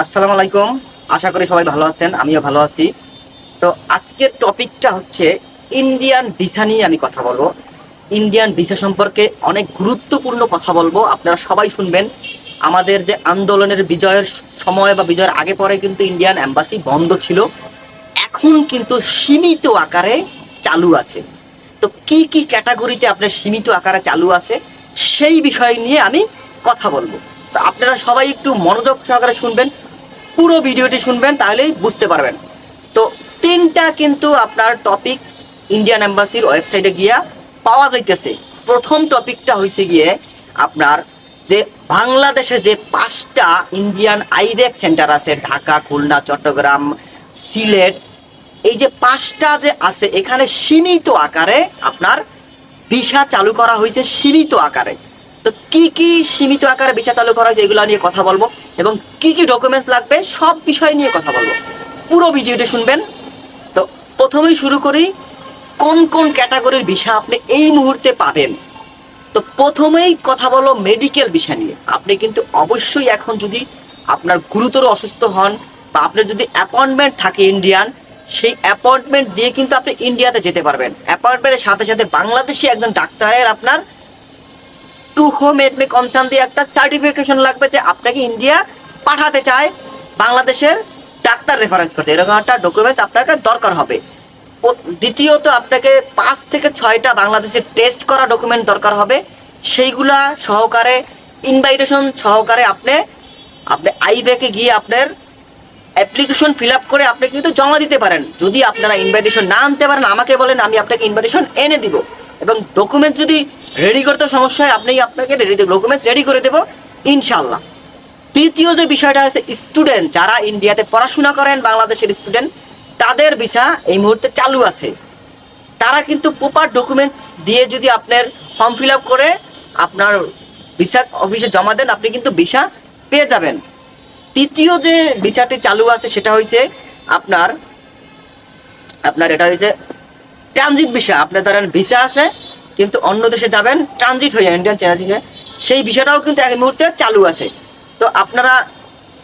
আসসালামু আলাইকুম। আশা করি সবাই ভালো আছেন, আমিও ভালো আছি। তো আজকের টপিকটা হচ্ছে ইন্ডিয়ান ভিসা নিয়ে আমি কথা বলব। ইন্ডিয়ান ভিসা সম্পর্কে অনেক গুরুত্বপূর্ণ কথা বলব, আপনারা সবাই শুনবেন। আমাদের যে আন্দোলনের বিজয়ের সময় বা বিজয়ের আগে পরে কিন্তু ইন্ডিয়ান অ্যাম্বাসি বন্ধ ছিল। এখন কিন্তু সীমিত আকারে চালু আছে। তো কি কি ক্যাটাগরিতে আপনার সীমিত আকারে চালু আছে, সেই বিষয় নিয়ে আমি কথা বলব। তো আপনারা সবাই একটু মনোযোগ সহকারে শুনবেন পুরো ভিডিওটি শুনবেন, তাহলেই বুঝতে পারবেন। তো তিনটা কিন্তু আপনার টপিক ইন্ডিয়ান এম্বাসির ওয়েবসাইটে গিয়া পাওয়া যাইতেছে। প্রথম টপিকটা হয়েছে গিয়ে আপনার যে বাংলাদেশে যে পাঁচটা ইন্ডিয়ান আইব্যাক সেন্টার আছে, ঢাকা, খুলনা, চট্টগ্রাম, সিলেট, এই যে পাঁচটা যে আছে, এখানে সীমিত আকারে আপনার ভিসা চালু করা হয়েছে সীমিত আকারে। তো কি কি সীমিত আকারে ভিসা চালু করা হয়েছে এগুলো নিয়ে কথা বলব এবং কি কি ডকুমেন্টস লাগবে সব বিষয় নিয়ে কথা বলব। পুরো ভিডিওটি শুনবেন। তো প্রথমেই শুরু করি, কোন কোন ক্যাটাগরির ভিসা আপনি এই মুহূর্তে পাবেন? তো প্রথমেই কথা বলো মেডিকেল বিষয় নিয়ে। আপনি কিন্তু অবশ্যই এখন যদি আপনার গুরুতর অসুস্থ হন বা আপনার যদি অ্যাপয়েন্টমেন্ট থাকে ইন্ডিয়ান সেই অ্যাপয়েন্টমেন্ট দিয়ে কিন্তু আপনি ইন্ডিয়াতে যেতে পারবেন। অ্যাপয়েন্টমেন্টের সাথে সাথে বাংলাদেশি একজন ডাক্তারের আপনার টু হোম এডমি কনসার্ন দিয়ে একটা সার্টিফিকেশন লাগবে যে আপনাকে ইন্ডিয়া পাঠাতে চায়, বাংলাদেশের ডাক্তার রেফারেন্স করতে। এরকম একটা ডকুমেন্টস আপনাকে দরকার হবে। দ্বিতীয়ত আপনাকে পাঁচ থেকে ছয়টা বাংলাদেশের টেস্ট করা ডকুমেন্ট দরকার হবে। সেইগুলা সহকারে ইনভাইটেশন সহকারে আপনি আপনি আইব্যাকে গিয়ে আপনার অ্যাপ্লিকেশন ফিল আপ করে আপনি কিন্তু জমা দিতে পারেন। যদি আপনারা ইনভাইটেশন না আনতে পারেন, আমাকে বলেন, আমি আপনাকে ইনভাইটেশন এনে দিব। এবং ডকুমেন্টস যদি রেডি করতে সমস্যা হয়, আপনি আপনাকে ডকুমেন্টস রেডি করে দেবো ইনশাল্লাহ তৃতীয় যে বিষয়টা আছে স্টুডেন্ট যারা ইন্ডিয়াতে পড়াশোনা করেন, বাংলাদেশের স্টুডেন্ট তাদের ভিসা এই মুহূর্তে চালু আছে। তারা কিন্তু প্রপার ডকুমেন্টস দিয়ে যদি আপনার ফর্ম ফিল আপ করে, আপনার ভিসা অফিসে জমা দেন, আপনি কিন্তু ভিসা পেয়ে যাবেন। তৃতীয় যে ভিসাটি চালু আছে, সেটা হয়েছে আপনার আপনার এটা হয়েছে ট্রানজিট ভিসা আপনার ধরেন ভিসা আছে, কিন্তু অন্য দেশে যাবেন, ট্রানজিট হয়ে ইন্ডিয়ান ট্রানজিটে সেই ভিসাটাও কিন্তু এক মুহূর্তে চালু আছে। তো আপনারা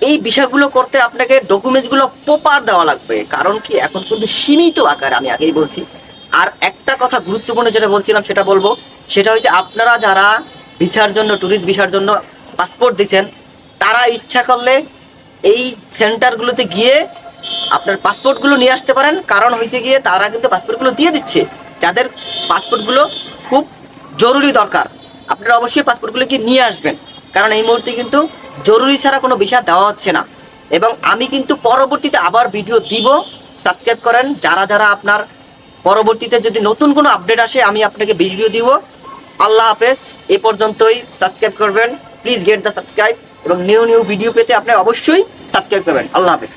এই বিষয়গুলো করতে আপনাকে ডকুমেন্টসগুলো প্রপার দেওয়া লাগবে। কারণ কি, এখন কিন্তু সীমিত আকার, আমি আগেই বলছি। আর একটা কথা গুরুত্বপূর্ণ যেটা বলছিলাম, সেটা বলব। সেটা হচ্ছে আপনারা যারা ভিসার জন্য ট্যুরিস্ট ভিসার জন্য পাসপোর্ট দিচ্ছেন, তারা ইচ্ছা করলে এই সেন্টারগুলোতে গিয়ে আপনার পাসপোর্টগুলো নিয়ে আসতে পারেন। কারণ হয়েছে গিয়ে তারা কিন্তু পাসপোর্টগুলো দিয়ে দিচ্ছে। যাদের পাসপোর্টগুলো খুব জরুরি দরকার, আপনারা অবশ্যই পাসপোর্টগুলো গিয়ে নিয়ে আসবেন। কারণ এই মুহূর্তে কিন্তু জরুরি ছাড়া কোনো বিষয় দেওয়া হচ্ছে না। এবং আমি কিন্তু পরবর্তীতে আবার ভিডিও দিব। সাবস্ক্রাইব করেন। যারা যারা আপনার পরবর্তীতে যদি নতুন কোনো আপডেট আসে, আমি আপনাকে ভিডিও দিব। আল্লাহ হাফেজ। এ পর্যন্তই। সাবস্ক্রাইব করবেন। প্লিজ গেট দ্য সাবস্ক্রাইব এবং নিউ নিউ ভিডিও পেতে আপনি অবশ্যই সাবস্ক্রাইব করবেন। আল্লাহ হাফেজ।